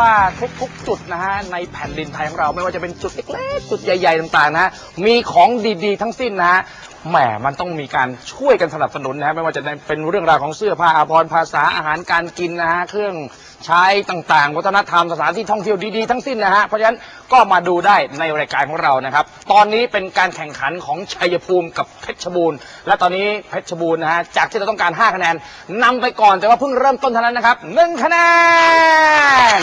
ว่าทุกๆ จุดนะฮะในแผ่นดินไทยของเราไม่ว่าจะเป็นจุดเล็กๆจุดใหญ่ๆต่างๆนะฮะมีของดีๆทั้งสิ้นนะฮะ แหมมันต้องมีการช่วยกันสนับสนุนนะฮะไม่ว่าจะเป็นเรื่องราวของเสื้อผ้าอาภรณ์ภาษาอาหารการกินนะฮะเครื่องใช้ต่างๆ วัฒนธรรมสถานที่ท่องเที่ยวดีๆทั้งสิ้นนะฮะเพราะฉะนั้นก็มาดูได้ในรายการของเรานะครับ ตอนนี้เป็นการแข่งขันของชัยภูมิกับเพชรบูรณ์ และตอนนี้เพชรบูรณ์นะฮะจากที่เราต้องการ 5 คะแนนนำไปก่อนแต่ว่าเพิ่งเริ่มต้นเท่านั้นนะครับ1คะแนน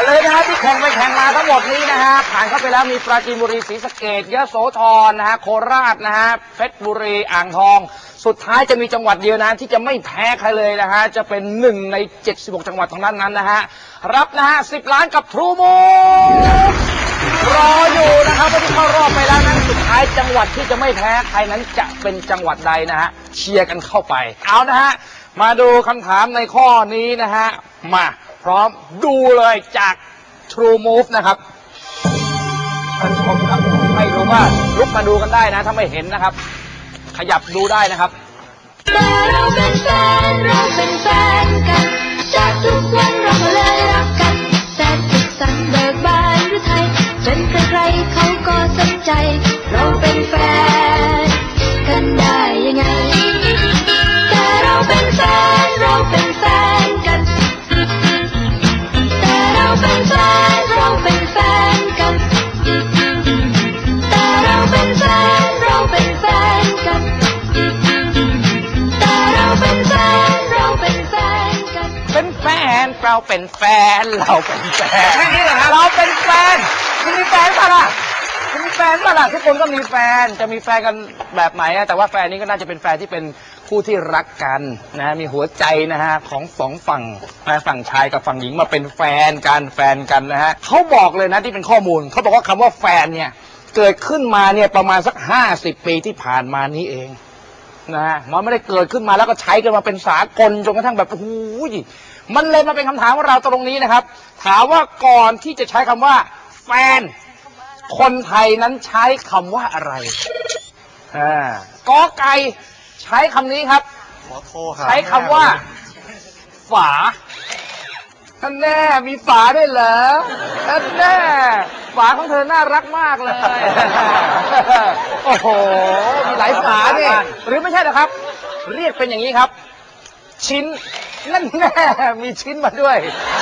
าเลยนะฮะที่แข่งไปแข่งมาทั้งหมดนี้นะฮะผ่านเข้าไปแล้วมีปราจีนบุรีศรีสะเกดยะโสธรนะฮะโคราชนะฮะเพชรบุรีอ่างทอง สุดท้ายจะมีจังหวัดเดียวนะที่จะไม่แพ้ใครเลยนะฮะจะเป็นหนึ่งใน 76 จังหวัดของนั้นนั้นนะฮะรับนะฮะ10 ล้านกับทรูมูรออยู่นะครับว่าที่เข้ารอบไปแล้วนั้นสุดท้ายจังหวัดที่จะไม่แพ้ใครนั้นจะเป็นจังหวัดใดนะฮะเชียร์กันเข้าไปเอานะฮะมาดูคำถามในข้อนี้นะฮะมา พร้อมดูเลยจาก True Move นะครับท่านผู้ชมครับไม่รู้ว่าลุกมาดูกันได้นะ ถ้าไม่เห็นนะครับ ขยับดูได้นะครับ แต่เราเป็นแฟนเราเป็นแฟนกันจากทุกวันเราก็เลยรักกันแสนสุขสันต์เบิกบานหรือไทยจนใครๆเขาก็สนใจ เราเป็นแฟนกันได้ยังไง แต่เราเป็นแฟนเราเป็นแฟน เราเป็นแฟน เราเป็นแฟนนี่เหรอเราเป็นแฟนคุณมีแฟนป่ะล่ะคุณมีแฟนป่ะล่ะทุกคนก็มีแฟน จะมีแฟนกันแบบไหนอะแต่ว่าแฟนนี้ก็น่าจะเป็นแฟนที่เป็นคู่ที่รักกันนะ มีหัวใจนะฮะของสองฝั่งนะฝั่งชายกับฝั่งหญิงมาเป็นแฟนกันแฟนกันนะฮะเขาบอกเลยนะที่เป็นข้อมูลเขาบอกว่าคำว่าแฟนเนี่ย เกิดขึ้นมาเนี่ยประมาณสักห้าสิบปีที่ผ่านมานี้เอง นะฮะมันไม่ได้เกิดขึ้นมาแล้วก็ใช้กันมาเป็นสากลจนกระทั่งแบบโอ้โห มันเลยมาเป็นคำถามของเราตรงนี้นะครับ ถามว่าก่อนที่จะใช้คำว่า แฟน คนไทยนั้นใช้คำว่าอะไรอ่ากอไก่ใช้คำนี้ครับ ขอโทษครับใช้คำว่า ฝาท่านแน่มีฝาด้วยเหรอท่านแน่ฝาของเธอน่ารักมากเลย โอ้โห มีหลายฝาเนี่ยหรือไม่ใช่นะครับ เรียกเป็นอย่างนี้ครับ ชิ้น นั่นแน่มีชิ้นมาด้วย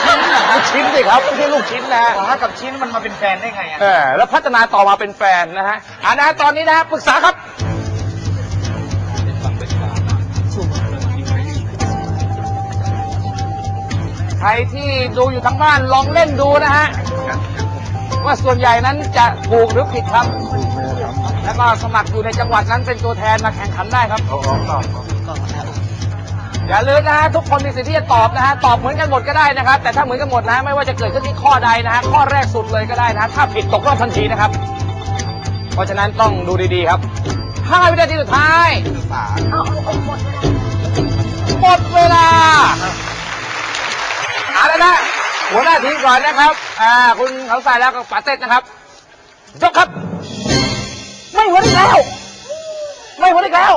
ชิ้นนะชิ้นสิครับไม่ใช่ลูกชิ้นนะฝากับชิ้นมันมาเป็นแฟนได้ไงอะ เออแล้วพัฒนาต่อมาเป็นแฟนนะฮะอ่านะตอนนี้นะฮะปรึกษาครับ ใครที่ดูอยู่ทางบ้านลองเล่นดูนะฮะ ว่าส่วนใหญ่นั้นจะถูกหรือผิดครับ แล้วก็สมัครอยู่ในจังหวัดนั้นเป็นตัวแทนมาแข่งขันได้ครับอ อย่าลืมนะฮะทุกคนมีสิทธิ์ที่จะตอบนะฮะตอบเหมือนกันหมดก็ได้นะครับ แต่ถ้าเหมือนกันหมดนะไม่ว่าจะเกิดขึ้นที่ข้อใดนะฮะข้อแรกสุดเลยก็ได้นะถ้าผิดตกรอบทันทีนะครับ เพราะฉะนั้นต้องดูดีๆครับ5วินาทีสุดท้ายหมดเวลาเอาล้วนะหัวหน้าทีมก่อนนะครับอ่าคุณเขาสายแล้วก็ปาเต้นะครับยกครับ ไม่หัวอีกแล้ว ไม่หัวอีกแล้ว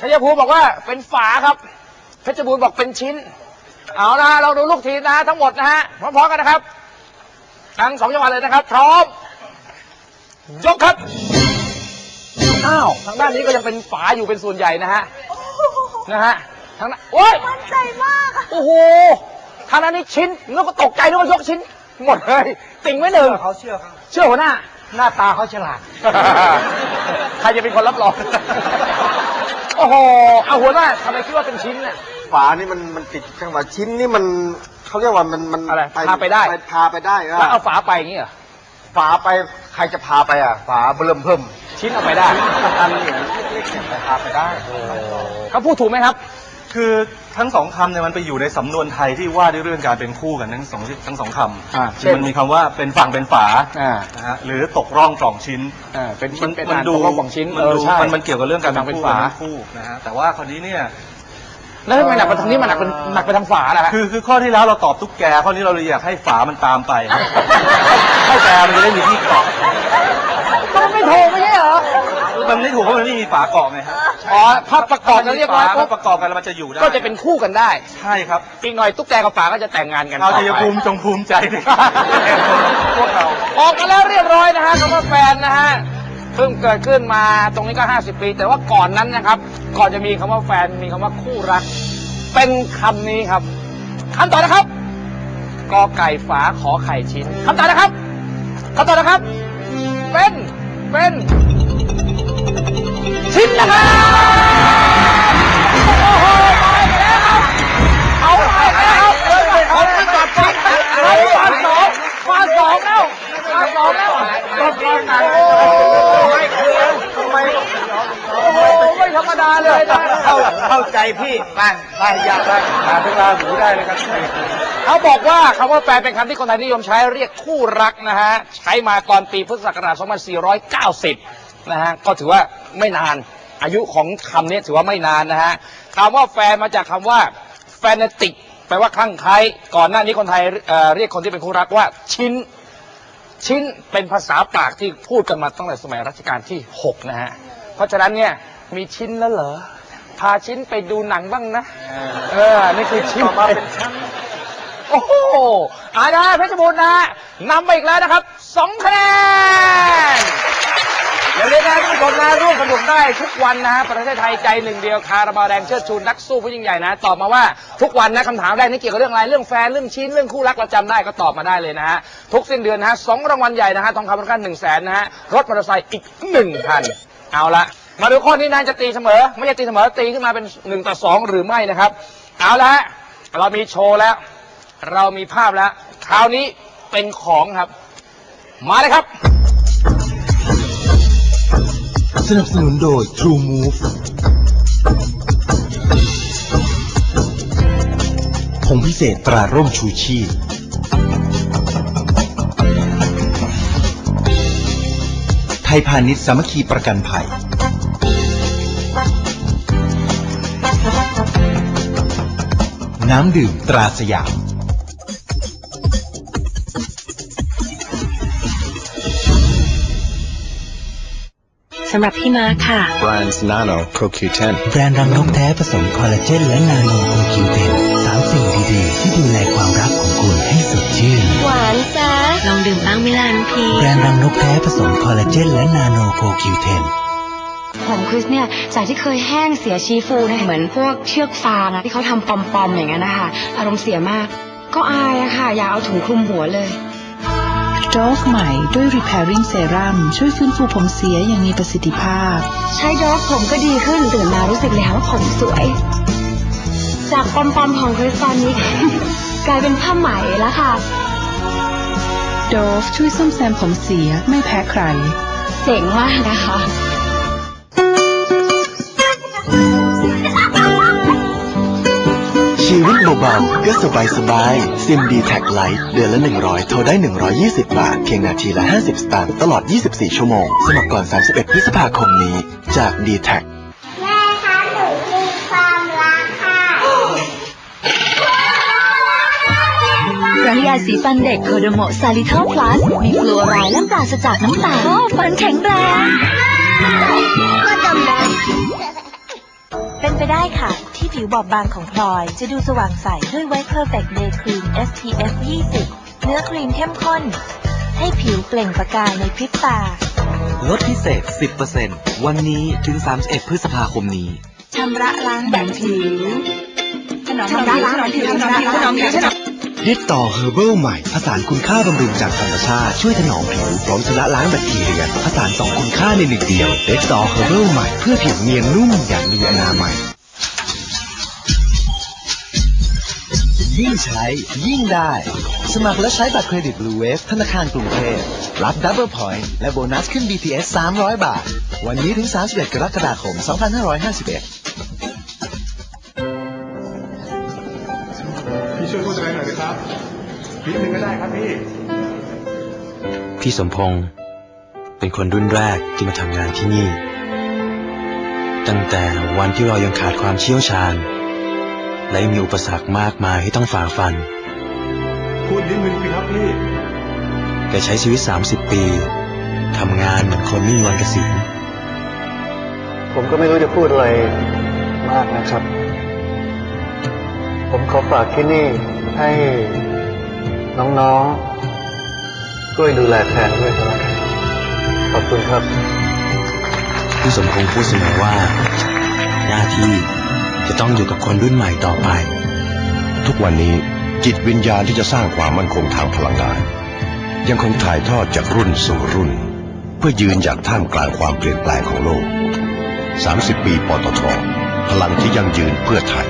ชัยภูมิบอกว่าเป็นฝาครับ เพชรบูรณ์บอกเป็นชิ้น เอานะฮะเราดูลูกทีมนะฮะทั้งหมดนะฮะพร้อมๆกันนะครับทั้งสองจังหวัดเลยนะครับ พร้อม ยกครับอ้าวทางด้านนี้ก็ยังเป็นฝาอยู่เป็นส่วนใหญ่นะฮะนะฮะทางนั้นโอ้ยมั่นใจมากอะโอ้โหทางนั้นนี่ชิ้นแล้วก็ตกใจนึกว่ายกชิ้น หมดเลยติ่งไว้หนึ่งเขาเชื่อเขาเชื่อหัวหน้า หน้าตาเขาฉลาด ใครจะเป็นคนรับรอง โอ้โห เอาหัวหน้าทำไมคิดว่าเป็นชิ้นน่ะ ฝานี่มันมันติดจังหวะชิ้นนี่มันเขาเรียกว่ามันมันอะไรพาไปได้ พาไปได้แล้วเอาฝาไปอย่างนี้เหรอ ฝาไปใครจะพาไปอะ ฝาเบิ่มเพิ่ม ชิ้นเอาไปได้อันนี้เล็กๆเนี่ยพาไปได้เขาพูดถูกไหมครับ คือทั้งสองคำเนี่ยมันไปอยู่ในสำนวนไทยที่ว่าด้วยเรื่องการเป็นคู่กันทั้งสองทั้งสองคอ่าำเช่น มันมีคำว่าเป็นฝั่งเป็นฝาอ่านะฮะหรือตกร่องกล่องชิ้น อ่าเป็นชิ้นเป็นมัอันดูตกลงของชิ้นมันเออดูใช่ มันมันเกี่ยวกับเรื่องการฝั่งเป็นคู่ฝากันทั้งคู่นะฮะแต่ว่าคราวนี้เนี่ย แล้วทำไมหนักไปทางนี้มันหนักเป็นหนักไปทางฝาล่ะฮะ คือคือข้อที่แล้วเราตอบตุ๊กแกข้อนี้เราเลยอยากให้ฝามันตามไปให้แกมันจะได้มีที่เกาะ มันไม่ถูกไม่ใช่เหรอ มันไม่ถูกเพราะมันไม่มีฝาเกาะไงฮะอ๋อภาพประกอบกันเรียบร้อยฝาปุ๊บประกอบกันแล้วมันจะอยู่ได้ก็จะเป็นคู่กันได้ ใช่ครับอีกหน่อยตุ๊กแกกับฝาก็จะแต่งงานกันเราต่อจะไปภูมิจงภูมิใจในพวกเราออกมาแล้วเรียบร้อยนะฮะคำว่าแฟนนะฮะเพิ่งเกิดขึ้นมาตรงนี้ก็ 50 ปี แต่ว่าก่อนนั้นนะครับ ก่อนจะมีคำว่าแฟนมีคำว่าคู่รัก เป็นคำนี้ครับคำต่อนะครับกอไก่ฝาขอไข่ชิ้นคำต่อนะครับคำต่อนะครับ เป็น เป็น ชิ้นนะครับโอ้โหมาแล้วครับเอาไปแล้วครับเอาไปก่อนชิ้นเอามาสองมาสองแล้วมาสองแล้วโอ้โหไม่ธรรมดาเลยนะเข้าเข้าใจพี่ไปไปอยากไปหาเป็นราหูได้เลยครับเขาบอกว่าคำว่าแฟนเป็นคำที่คนไทยนิยมใช้เรียกคู่รักนะฮะ ใช้มาตอนปีพุทธศักราช 2490 นะฮะก็ถือว่าไม่นานอายุของคำนี้ถือว่าไม่นานนะฮะคำว่าแฟนมาจากคำว่า fanatic แปลว่าคลั่งไคล้ก่อนหน้านี้คนไทยเอ่อเรียกคนที่เป็นคู่รักว่าชิ้น ชิ้นเป็นภาษาปากที่พูดกันมาตั้งแต่สมัยรัชกาลที่ 6 นะฮะ เพราะฉะนั้นเนี่ยมีชิ้นแล้วเหรอ พาชิ้นไปดูหนังบ้างนะ เออ นี่คือชิ้นต่อมาเป็นชั้นโอ้โหอานะเพชรบูรณ์นะนำไปอีกแล้วนะครับสองคะแนน อย่าลืมนะทุกคนนะร่วมสนุกได้ทุกวันนะฮะประเทศไทยใจหนึ่งเดียวคาราบาวแดงเชิดชูนักสู้ผู้ยิ่งใหญ่นะตอบมาว่าทุกวันนะคำถามแรกนี่เกี่ยวกับเรื่องอะไรเรื่องแฟนเรื่องชิ้นเรื่องคู่รักเราจำได้ก็ตอบมาได้เลยนะฮะทุกสิ้นเดือนนะฮะสองรางวัลใหญ่นะฮะทองคำมูลค่าหนึ่งแสนนะฮะรถมอเตอร์ไซค์อีกหนึ่งคันเอาละมาดูข้อนี้นายจะตีเสมอ ไม่ใช่ตีเสมอตีขึ้นมาเป็นหนึ่งต่อสองหรือไม่นะครับเอาละฮะเรามีโชว์แล้ว เรามีภาพแล้วคราวนี้เป็นของครับ มาเลยครับ สนับสนุนโดย True Move ผงพิเศษตราร่มชูชีพ ไทยพาณิชย์สามัคคีประกันภัย น้ำดื่มตราสยาม สำหรับพี่มาร์คค่ะ Brian's Nano CoQ10. แบรนด์รังนกแท้ผสมคอลลาเจนและนาโนโอคิวเทนสามสิ่งดีๆ ที่ดูแลความรักของคุณให้สดชื่น หวานจ้าลองดื่มบ้างไหมล่ะน้องพีแบรนด์รังนกแท้ผสมคอลลาเจนและนาโนโคคิวเทนผมคริสเนี่ยจากที่เคยแห้งเสียชีฟูนะเหมือนพวกเชือกฟางอะที่เขาทำปอมๆอย่างนั้นนะคะอารมณ์เสียมาก ก็อายอะค่ะอยากเอาถุงคลุมหัวเลย โดฟใหม่ด้วย Repairing Serum ช่วยฟื้นฟูผมเสียอย่างมีประสิทธิภาพ ใช้ดรอปผมก็ดีขึ้นตื่นมารู้สึกเลยค่ะว่าผมสวย จากปอมๆของคริสตอนนี้ กลายเป็นผ้าไหมแล้วค่ะโดฟช่วยซ่อมแซมผมเสียไม่แพ้ใคร เจ๋งมากนะคะ ชีวิตเบาๆ ก็สบายสบายซิมดีแท็กไลท์เดือนละ 100 โทรได้ 120 บาท เพียงนาทีละ 50 สตางค์ตลอด 24 ชั่วโมง สมัครก่อน 31 พฤษภาคมนี้ จาก d t แทแม่คะหนูมีความรักค่ะรังยาสีฟันเด็กโคโดโมซาลิทอลพลัส มีฟลูอไรด์และปราศจากน้ำตาลฟันแข็งแรงก็จำได้ เป็นไปได้ค่ะ ที่ผิวบอบบางของพลอย จะดูสว่างใสด้วยไวท์เพอร์เฟกต์เดย์ครีม SPF 20 เนื้อครีมเข้มข้น ให้ผิวเปล่งประกายในพริบตา ลดพิเศษ 10%วันนี้ถึง 31 พฤษภาคมนี้ ชำระล้างแบบผิวถนอมผิวถนอมผิวถนอมผิวถนอมผิว ถนอมดิตต่อเฮอร์เบิลใหม่ ผสานคุณค่าบำรุงจากธรรมชาติ ช่วยถนอมผิวพร้อมชนะล้างแบคทีเรีย ผสานสองคุณค่าในหนึ่งเดียวเดิตต่อเฮอร์เบิลใหม่เพื่อผิวเนียนนุ่มอย่างมีอนามัยยิ่งใช้ ยิ่งได้ สมัครและใช้บัตรเครดิต Blue Wave ธนาคารกรุงเทพรับดับเบิลพอยต์และโบนัสขึ้น BTS 300 บาท วันนี้ถึง 31 กรกฎาคม 2551 นิดนึงก็ได้ครับพี่ พี่สมพงศ์เป็นคนรุ่นแรกที่มาทำงานที่นี่ ตั้งแต่วันที่เรายังขาดความเชี่ยวชาญ และยังมีอุปสรรคมากมายให้ต้องฝ่าฟัน พูดนิดนึงสิครับพี่แกใช้ชีวิต 30 ปีทำงานเหมือนคนไม่มีวันเกษียณผมก็ไม่รู้จะพูดอะไรมากนะครับ ผมขอฝากที่นี่ให้ น้องๆ ช่วยดูแลแทนด้วยครับ ขอบคุณครับพี่สมพงศ์พูดเสมอว่า หน้าที่จะต้องอยู่กับคนรุ่นใหม่ต่อไป ทุกวันนี้จิตวิญญาณที่จะสร้างความมั่นคงทางพลังงาน ยังคงถ่ายทอดจากรุ่นสู่รุ่น เพื่อยืนหยัดท่ามกลางความเปลี่ยนแปลงของโลก 30 ปีปตทพลังที่ยั่งยืนเพื่อไทย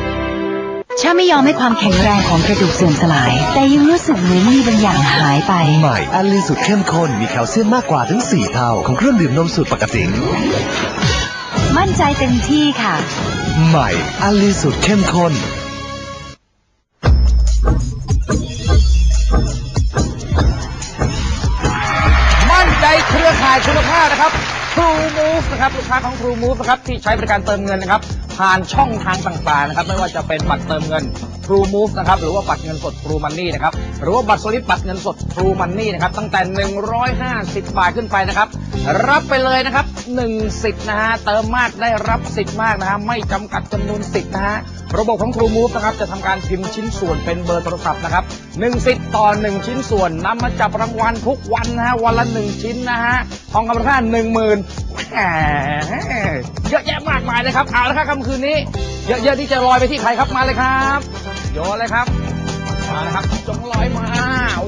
ชาไม่ยอมให้ความแข็งแรงของกระดูกเสื่อมสลาย แต่ยังรู้สึกเหมือนมีบางอย่างหายไป ใหม่อัลลินสูตรเข้มข้น มีแคลเซียมมากกว่าถึง 4 เท่า ของเครื่องดื่มนมสูตรปกติ มั่นใจเต็มที่ค่ะ ใหม่อัลลินสูตรเข้มข้น มั่นใจเครือข่ายคุณภาพนะครับ True Move นะครับลูกค้าของ True Move นะครับที่ใช้บริการเติมเงินนะครับผ่านช่องทางต่างๆนะครับไม่ว่าจะเป็นบัตรเติมเงิน True Move นะครับหรือว่าบัตรเงินสด True Money นะครับหรือว่าบัตรสลิปบัตรเงินสด True Money นะครับตั้งแต่ 150 บาทขึ้นไปนะครับ รับไปเลยนะครับ1สิทธิ์นะฮะเติมมากได้รับสิทธิ์มากนะฮะไม่จำกัดจำนวนสิทธิ์นะฮะ ระบบของ True Move นะครับจะทำการพิมพ์ชิ้นส่วนเป็นเบอร์โทรศัพท์นะครับ1สิทธิ์ต่อ1ชิ้นส่วนนำมาจับรางวัลทุกวันนะฮะวันละ1ชิ้นนะฮะทองคำมูลค่า1 0,000แหมเยอะแยะมากมายเลยครับเอาละครับค่ำคืนนี้ เยอะๆที่จะลอยไปที่ใครครับมาเลยครับโยนเลยครับ มาลยครับจงลอยมา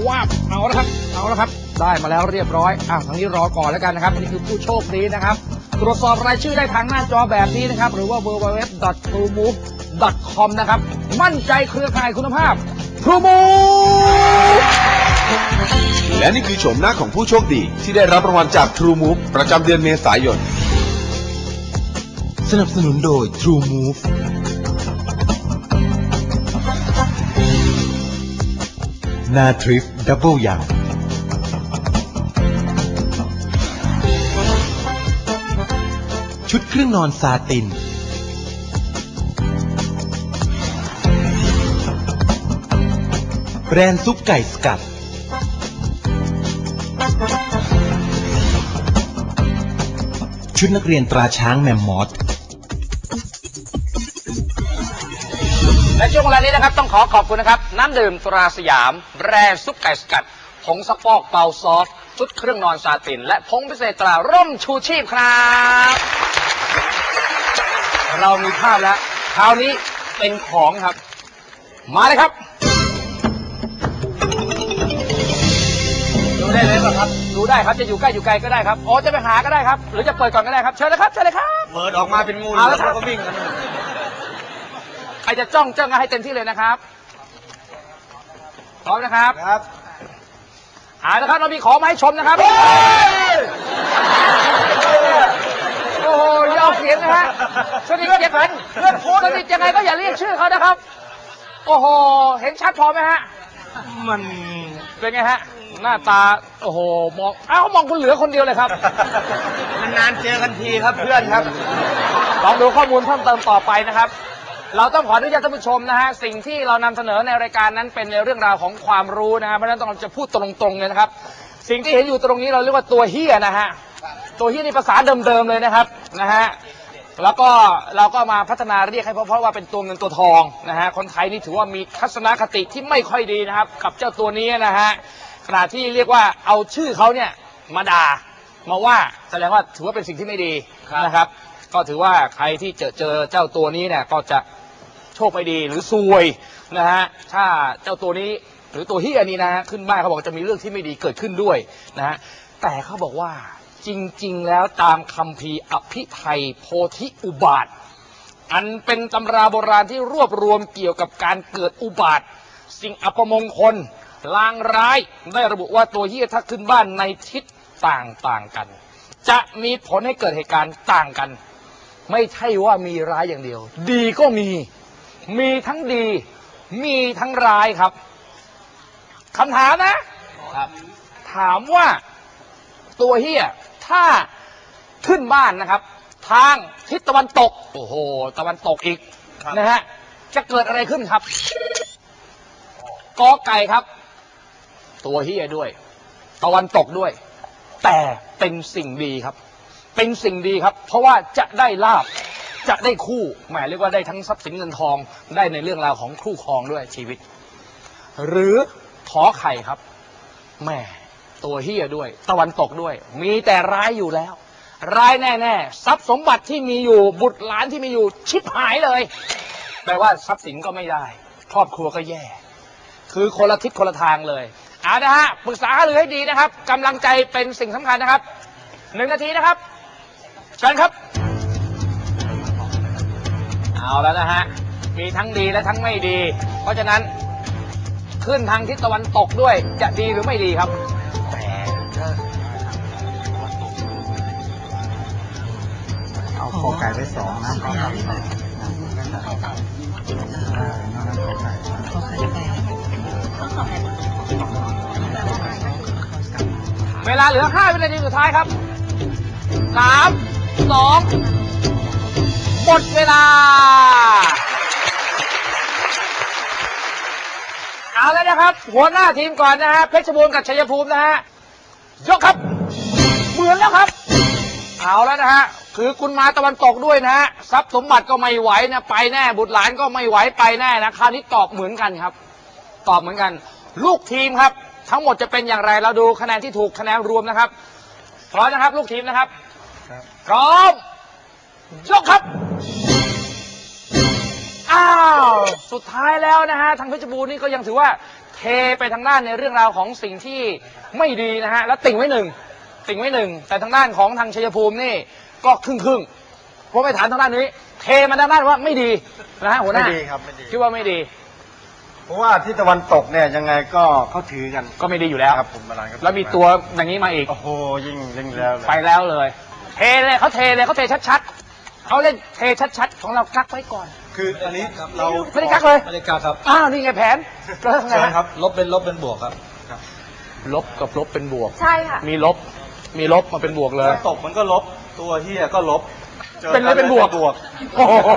ว้าบเอาละครับ เอาละครับ ได้มาแล้วเรียบร้อยอะทางนี้รอก่อนแล้วกันนะครับ นี่คือผู้โชคดีนะครับ ตรวจสอบรายชื่อได้ทางหน้าจอแบบนี้นะครับ หรือว่า www.truemove.com นะครับ มั่นใจเครือข่ายคุณภาพ True Move และนี่คือโฉมหน้าของผู้โชคดี ที่ได้รับรางวัลจาก True Move ประจำเดือนเมษายน สนับสนุนโดย True Move นาทริฟดับเบิลยัง ชุดเครื่องนอนซาติน แบรนด์ซุปไก่สกัด ชุดนักเรียนตราช้างแมมมอสและช่วงเวลานี้นะครับต้องขอขอบคุณนะครับ น้ำดื่มตราสยาม แบรนด์ซุปไก่สกัด ผงซักฟอกเปาซอสชุดเครื่องนอนซาติน และผงพิเศษตราร่มชูชีพครับ เรามีภาพแล้ว คราวนี้เป็นของครับ มาเลยครับ เลยป่ะครับดูได้ครับจะอยู่ใกล้อยู่ไกลก็ได้ครับอ๋อจะไปหาก็ได้ครับ หรือจะเปิดก่อนก็ได้ครับเชิญเลยครับเชิญเลยครับเปิดออกมาเป็นงูเอาละครับแล้วก็วิ่งกันใครจะจ้องจ้องกันให้เต็มที่เลยนะครับพร้อมนะครับครับเอาละครับเรามีของมาให้ชมนะครับ โอ้โหอยาเอาเสียงนะฮะสนิทเกียรติเพื่อนพูดสนิทยังไงก็อย่าเรียกชื่อเขานะครับ โอ้โห เห็นชัดพอไหมฮะ มันเป็นไงฮะ หน้าตา โอ้โห มอง อ้าวเขามองคุณเหลือคนเดียวเลยครับ นานๆเจอกันทีครับเพื่อนครับ ลองดูข้อมูลเพิ่มเติมต่อไปนะครับ เราต้องขออนุญาตท่านผู้ชมนะฮะ สิ่งที่เรานำเสนอในรายการนั้นเป็นในเรื่องราวของความรู้นะฮะ เพราะฉะนั้นต้องจะพูดตรงๆเลยนะครับ สิ่งที่เห็นอยู่ตรงนี้เราเรียกว่าตัวเฮียนะฮะ ตัวเฮียนี่ภาษาเดิมๆเลยนะครับนะฮะ แล้วก็เราก็มาพัฒนาเรียกให้เพราะเพราะว่าเป็นตัวเงินตัวทองนะฮะ คนไทยนี่ถือว่ามีทัศนคติที่ไม่ค่อยดีนะครับ กับเจ้าตัวนี้นะฮะ ขณะที่เรียกว่าเอาชื่อเขาเนี่ยมาด่ามาว่าแสดงว่าถือว่าเป็นสิ่งที่ไม่ดีนะครับ ก็ถือว่าใครที่เจอเจอเจ้าตัวนี้เนี่ยก็จะโชคไม่ดีหรือซวยนะฮะถ้าเจ้าตัวนี้หรือตัวเฮียนี้นะฮะขึ้นบ้านเขาบอกจะมีเรื่องที่ไม่ดีเกิดขึ้นด้วยนะฮะแต่เขาบอกว่าจริง ๆ แล้วตามคัมภีร์อภิไทยโพธิอุบาท อันเป็นตำราโบราณที่รวบรวมเกี่ยวกับการเกิดอุบาท สิ่งอัปมงคล ลางร้ายได้ระบุว่าตัวเฮียถ้าขึ้นบ้านในทิศต่างต่างๆกัน จะมีผลให้เกิดเหตุการณ์ต่างกัน ไม่ใช่ว่ามีร้ายอย่างเดียว ดีก็มี มีทั้งดี มีทั้งร้ายครับคำถามนะถามว่าตัวเฮียถ้าขึ้นบ้านนะครับ ทางทิศตะวันตก โอ้โห ตะวันตกอีกนะฮะจะเกิดอะไรขึ้นครับกอไก่ครับ ตัวเฮียด้วย ตะวันตกด้วย แต่เป็นสิ่งดีครับ เป็นสิ่งดีครับ เพราะว่าจะได้ลาบจะได้คู่แหมเรียกว่าได้ทั้งทรัพย์สินเงินทองได้ในเรื่องราวของคู่ครองด้วยชีวิต หรือขอไข่ครับแหม่ตัวเฮียด้วย ตะวันตกด้วย มีแต่ร้ายอยู่แล้ว ร้ายแน่ๆทรัพย์สมบัติที่มีอยู่บุตรหลานที่มีอยู่ชิบหายเลยแปลว่าทรัพย์สินก็ไม่ได้ ครอบครัวก็แย่ คือคนละทิศคนละทางเลย เอานะฮะปรึกษาหารือให้ดีนะครับกำลังใจเป็นสิ่งสำคัญนะครับหนึ่งนาทีนะครับเชิญครับ เอาแล้วนะฮะมีทั้งดีและทั้งไม่ดี เพราะฉะนั้นขึ้นทางทิศตะวันตกด้วยจะดีหรือไม่ดีครับ เอาขอไก่ไปสองนะขอไก่ขอไข่ เวลาเหลือ 5 วินาทีสุดท้ายครับ 3 2 หมดเวลา เอาแล้วนะครับ หัวหน้าทีมก่อนนะฮะ เพชรบูรณ์กับชัยภูมินะฮะ ยกครับ เหมือนแล้วครับ เอาแล้วนะฮะ คือคุณมาตะวันตกด้วยนะฮะ ทรัพย์สมบัติก็ไม่ไหวนะ ไปแน่ บุตรหลานก็ไม่ไหวไปแน่นะ คราวนี้ตอบเหมือนกันครับ ตอบเหมือนกัน ลูกทีมครับ ทั้งหมดจะเป็นอย่างไรเราดูคะแนนที่ถูกคะแนนรวมนะครับพร้อมนะครับ ลูกทีมนะครับพร้อมยกครับอ้าวสุดท้ายแล้วนะฮะทางเพชรบูรณ์นี่ก็ยังถือว่าเทไปทางด้านในเรื่องราวของสิ่งที่ไม่ดีนะฮะแล้วติ่งไว้หนึ่งติ่งไว้หนึ่งแต่ทางด้านของทางชัยภูมินี่ก็ครึ่งครึ่งๆเพราะไม่ฐานทางด้านนี้ เทมาทางด้านว่าไม่ดีนะฮะหัวหไม่น้าดีครับไม่ดีคิดว่าไม่ดี เพราะว่าที่ตะวันตกเนี่ยยังไงก็เขาถือกันก็ไม่ดีอยู่แล้ว ครับผมประธานครับแล้วมีตัวอย่างนี้มาอีก โอ้โหยิ่งยิ่งแล้วเลยไปแล้วเลย เทเลยเขาเทเลยเขาเทชัดๆเขาเล่นเทชัดๆ ของเรากักไว้ก่อน คืออันนี้เราไม่ได้กักเลย ไม่ได้กาครับอ้าวนี่ไงแผนก็ทำไงเชิญฮะครับ ลบเป็นลบเป็นบวกครับลบกับลบเป็นบวก ใช่ค่ะ มีลบ มีลบมาเป็นบวกเลย ตกมันก็ลบตัวเฮียก็ลบ จอเป็นอะไรเป็นบวกบวกโอ้โห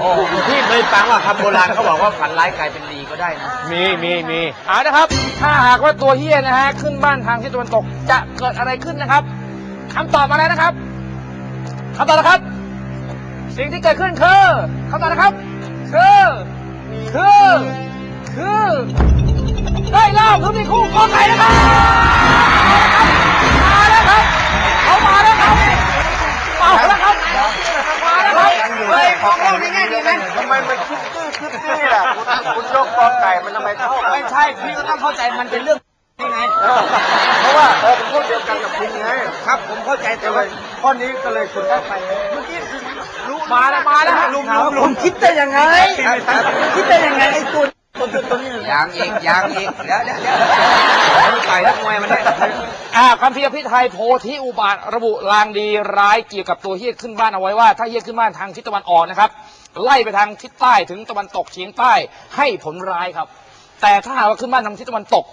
พี่เคยฟังว่าคำโบราณเขาบอกว่าฝันร้ายกลายเป็นดีก็ได้นะมีมีมีเอานะครับ ถ้าหากว่าตัวเฮียนะฮะขึ้นบ้านทางทิศตะวันตกจะเกิดอะไรขึ้นนะครับคำตอบมาแล้วนะครับคำตอบนะครับ สิ่งที่เกิดขึ้นคือคำตอบนะครับ คือคือคือได้เล่าคือมีคู่กอไก่นะครับมาแล้วครับเขามาแล้วครับมาแล้วครับมาแล้วครับ เฮ้ยของเราในแง่ดีไหมทำไมมันคิดตื้อคิดตื้ออะคุณคุณยกกอไก่มันทำไมเข้าไม่ใช่พี่ก็ต้องเข้าใจมันเป็นเรื่องนี่ไงเพราะว่าเออผมพูดเดียวกันกับคุณไงครับ ผมเข้าใจแต่แต่ว่าว่าข้อนี้ก็เลยคุณได้ไปเมื่อกี้คือรู้มาแล้วมาแล้วฮะลุงถามผมคิดได้ยังไงคิดได้ยังไงไอ้ตัว ตัวตัวตัวนี้ยังอีกยังอีกเดี๋ยวเดี๋ยวเดี๋ยวไก่ทักมวยมันได้อ่าคำพีร์พิไทยโพธิอุบาทระบุลางดีร้ายเกี่ยวกับตัวเฮียขึ้นบ้านเอาไว้ว่า ถ้าเฮียขึ้นบ้านทางทิศตะวันออกนะครับ ไล่ไปทางทิศใต้ถึงตะวันตกเฉียงใต้ให้ผลร้ายครับ แต่ถ้าหากว่าขึ้นบ้านทางทิศตะวันตก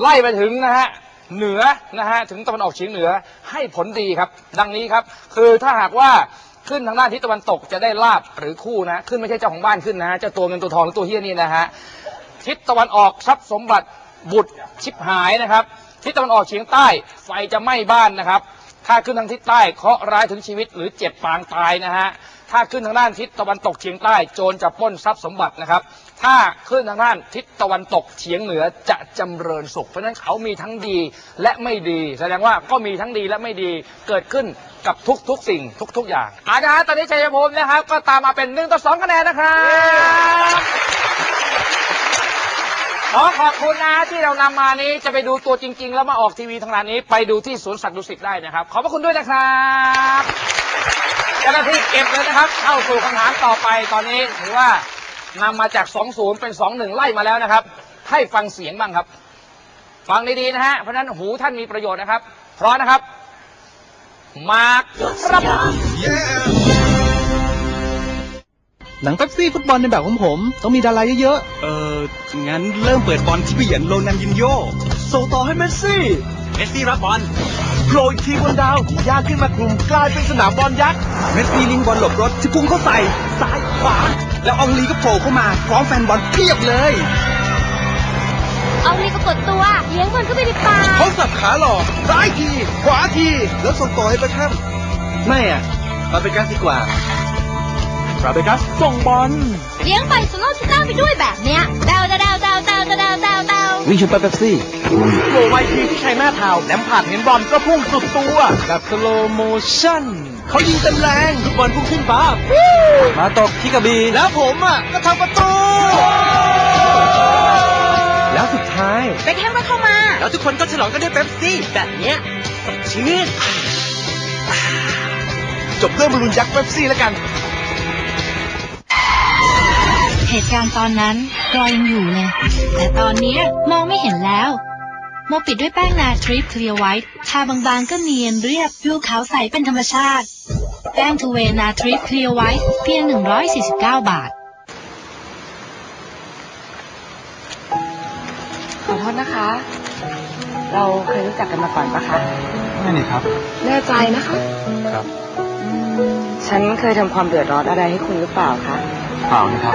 ไล่ไปถึงนะฮะเหนือนะฮะถึงตะวันออกเฉียงเหนือให้ผลดีครับ ดังนี้ครับ คือถ้าหากว่า ขึ้นทางด้านทิศตะวันตกจะได้ลาบหรือคู่นะ ขึ้นไม่ใช่เจ้าของบ้านขึ้นนะฮะเจ้าตัวเงินตัวทองหรือตัวเฮียนี่นะฮะทิศตะวันออกทรัพย์สมบัติบุตรชิบหายนะครับ ทิศตะวันออกเฉียงใต้ไฟจะไหม้บ้านนะครับ ถ้าขึ้นทางทิศใต้เคราะห์ร้ายถึงชีวิตหรือเจ็บปางตายนะฮะถ้าขึ้นทางด้านทิศตะวันตกเฉียงใต้โจรจะปล้นทรัพย์สมบัตินะครับ ถ้าขึ้นทางด้านทิศตะวันตกเฉียงเหนือจะจำเริญสุข เพราะฉะนั้นเขามีทั้งดีและไม่ดี แสดงว่าก็มีทั้งดีและไม่ดีเกิดขึ้น กับทุกทุกๆสิ่งทุกๆอย่างอานะฮะตอนนี้ชัยภูมินะครับ ก็ตามมาเป็นหนึ่งต่อสองคะแนนนะครับ ขอขอบคุณนะที่เรานำมานี้จะไปดูตัวจริง ๆ แล้วมาออกทีวีทางร้านนี้ ไปดูที่สวนสัตว์ดุสิตได้นะครับ ขอบพระคุณด้วยนะครับเจ้าหน้าที่เก็บเลยนะครับ เข้าสู่คำถามต่อไปตอนนี้ถือว่านำมาจาก 2-0 เป็น 2-1 ไล่มาแล้วนะครับ ให้ฟังเสียงบ้างครับ ฟังดีๆนะฮะเพราะฉะนั้นหูท่านมีประโยชน์นะครับ เพราะนะครับ มาครับ หนังเป๊ปซี่ฟุตบอลในแบบของผม ต้องมีดาราเยอะเอองั้นเริ่มเปิดบอลที่เบียนโรนันยินโยส่งต่อให้เมสซี่ เมสซี่รับบอลโผล่อีกทีบนดาวย่างขึ้นมากลุ่มกลายเป็นสนามบอลยักษ์เมสซี่ลิงบอลหลบรถที่พุ่งเข้าใส่ซ้ายขวาแล้วอองลีก็โผล่เข้ามาพร้อมแฟนบอลเพียบเลย เอาลีก็กดตัวเลี้ยงบอลเข้าไปในปากเขาสับขาหลอกซ้ายที ขวาที แล้วส่งต่อให้เบคแฮมไม่อะฟาเบกัสดีกว่าฟาเบกัสส่งบอลเลี้ยงไปสโลว์ชิต้าไปด้วยแบบเนี้ยเดาเดาเดาเดาเดาเดาเดาเดาวิ่งชนไปเป๊ปซี่โผล่ไวทีที่ชัยหน้าเท้าแหลมผ่านเห็นบอลก็พุ่งสุดตัวแบบสโลโมชั่นเขายิงเต็มแรงลูกบอลพุ่งขึ้นฟ้ามาตกที่กระบี่แล้วผมอะก็ทำประตูแล้วสุด ท้ายไปแค่ว่าเข้ามา แล้วทุกคนก็ฉลองกันด้วยเป๊ปซี่แบบเนี้ยสดชื่นจบด้วยบอลลูนยักษ์เป๊ปซี่แล้วกัน เหตุการณ์ตอนนั้นรอยยังอยู่เลย แต่ตอนเนี้ยมองไม่เห็นแล้ว โมปิดด้วยแป้งนาทริปเคลียร์ไวท์ทาบางๆก็เนียนเรียบผิวขาวใสเป็นธรรมชาติ แป้งทูเวนาทริปเคลียร์ไวท์เพียง 149 บาท ษนะคะ เราเคยรู้จักกันมาก่อนปะคะไม่นี่ครับ แน่ใจนะคะ ครับ ฉันเคยทำความเดือดร้อนอะไรให้คุณหรือเปล่าคะ เปล่านะครับ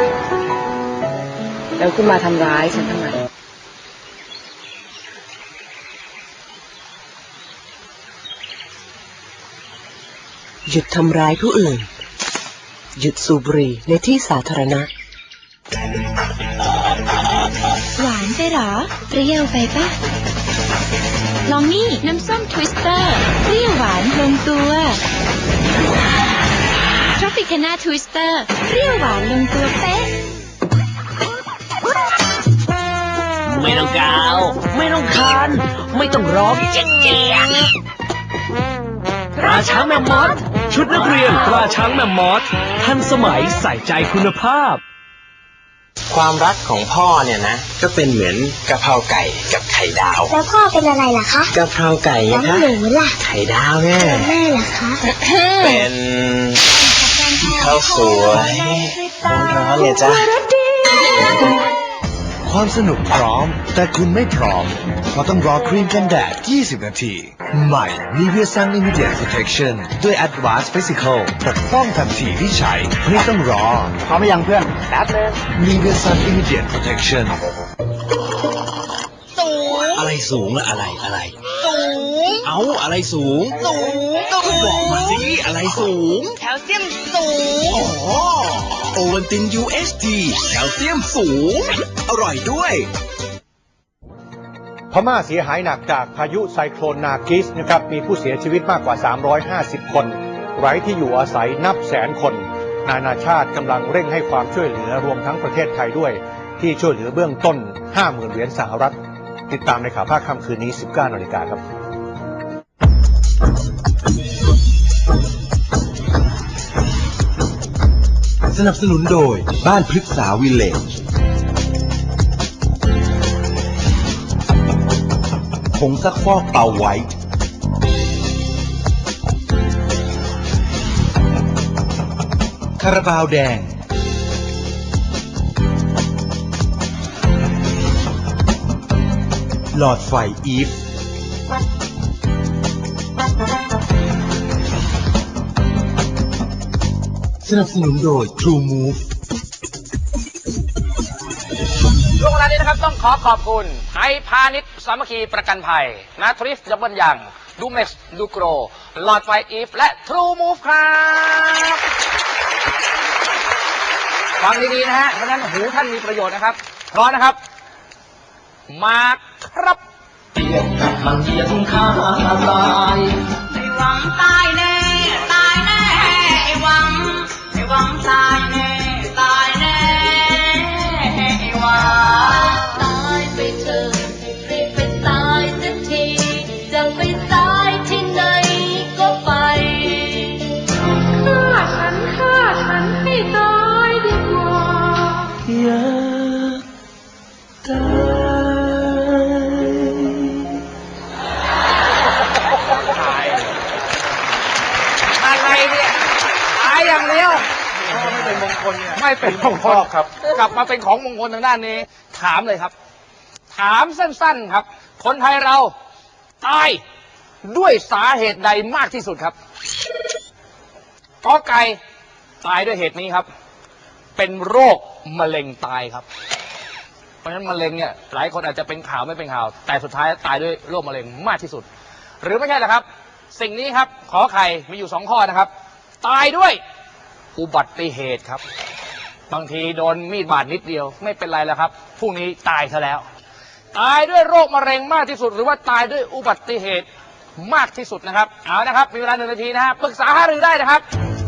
แล้วคุณมาทำร้ายฉันทำไม หยุดทำร้ายผู้อื่น หยุดสูบบุหรี่ในที่สาธารณะ หวานไปเหรอ เปรี้ยวไปปะลองนี่น้ำส้มทวิสเตอร์เปรี้ยวหวานลงตัวทรอปิคนาทวิสเตอร์เปรี้ยวหวานลงตัวเป๊ะ ไม่ต้องกาว ไม่ต้องคาน ไม่ต้องร้องเจ๊กเจ๊กตราช้างแมมมอสชุดนักเรียนราช้างแมมมอสทันสมัยใส่ใจคุณภาพ ความรักของพ่อเนี่ยนะ ก็เป็นเหมือนกะเพราไก่กับไข่ดาวแล้วพ่อเป็นอะไรล่ะคะกะเพราไก่แล้วนะคะหนูล่ะไข่ดาวไงแม่ล่ะคะเป็นข้าวสวยร้อนๆเลยจ้ะ ความสนุกพร้อม แต่คุณไม่พร้อม เพราะต้องรอครีมกันแดด 20 นาที ใหม่ Nivea Sun Immediate Protection ด้วย Advanced Physical ปกป้องทันทีที่ใช้ ไม่ต้องรอพร้อมหรือยังเพื่อนแป๊บนึง Nivea Sun Immediate Protection อะไรสูงอะอะไรอะไร สูง เอาอะไรสูง สูงก็บอกมาสิอะไรสูง แคลเซียมสูงอ๋อ โอวันติน UHT แคลเซียมสูง อร่อยด้วย พม่าเสียหายหนักจากพายุไซโคลนนากิสนะครับ มีผู้เสียชีวิตมากกว่า 350 คน ไร้ที่อยู่อาศัยนับแสนคน นานาชาติกำลังเร่งให้ความช่วยเหลือรวมทั้งประเทศไทยด้วย ที่ช่วยเหลือเบื้องต้น 50,000 เหรียญสหรัฐ ติดตามในข่าวภาคค่ำคืนนี้ 19นาฬิกาครับ สนับสนุนโดยบ้านพฤกษาวิลเลจผงซักฟอกเป่าไว้ คาราบาวแดง หลอดไฟอีฟ สนับสนุนโดย True Move ช่วงเวลานี้นะครับต้องขอขอบคุณไทยพาณิชย์สามัคคีประกันภัยนาทริฟดับเบิลยังดูเม็กซ์ดูโกรหลอดไฟอีฟและทรูมูฟครับฟังดีๆนะฮะเพราะฉะนั้นหูท่านมีประโยชน์นะครับพร้อมนะครับ มาครับมันยังคาตายไอ้หวังตายแน่ตายแน่ไอ้หวัง vắng xa nghe. ลับมาเป็นของมงคลทางด้านนี้ ถามเลยครับ ถามสั้นๆครับ คนไทยเราตายด้วยสาเหตุใดมากที่สุดครับกอไก่ตายด้วยเหตุนี้ครับ เป็นโรคมะเร็งตายครับ เพราะฉะนั้นมะเร็งเนี่ยหลายคนอาจจะเป็นข่าวไม่เป็นข่าว แต่สุดท้ายตายด้วยโรคมะเร็งมากที่สุด หรือไม่ใช่หรอครับ สิ่งนี้ครับ ขอไข่มีอยู่สองข้อนะครับ ตายด้วยอุบัติเหตุครับ บางทีโดนมีดบาดนิดเดียว ไม่เป็นไรแล้วครับพรุ่งนี้ตายซะแล้ว ตายด้วยโรคมะเร็งมากที่สุด หรือว่าตายด้วยอุบัติเหตุมากที่สุดนะครับ เอานะครับ มีเวลาหนึ่งนาทีนะฮะปรึกษาหารือได้นะครับ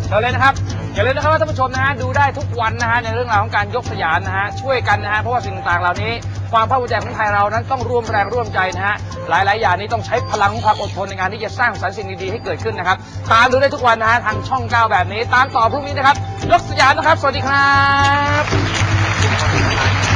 เชิญเลยนะครับ อย่าลืมนะครับว่าท่านผู้ชมนะฮะดูได้ทุกวันนะฮะในเรื่องราวของการยกสยามนะฮะช่วยกันนะฮะเพราะว่าสิ่งต่างๆเหล่านี้ ความภาคภูมิใจของไทยเรานั้นต้องร่วมแรงร่วมใจนะฮะหลายๆ อย่างนี้ต้องใช้พลังของความอดทนในการที่จะสร้างสรรค์สิ่งดีๆให้เกิดขึ้นนะครับตามดูได้ทุกวันนะฮะทางช่อง9แบบนี้ ตามต่อพรุ่งนี้นะครับยกสยามนะครับ สวัสดีครับ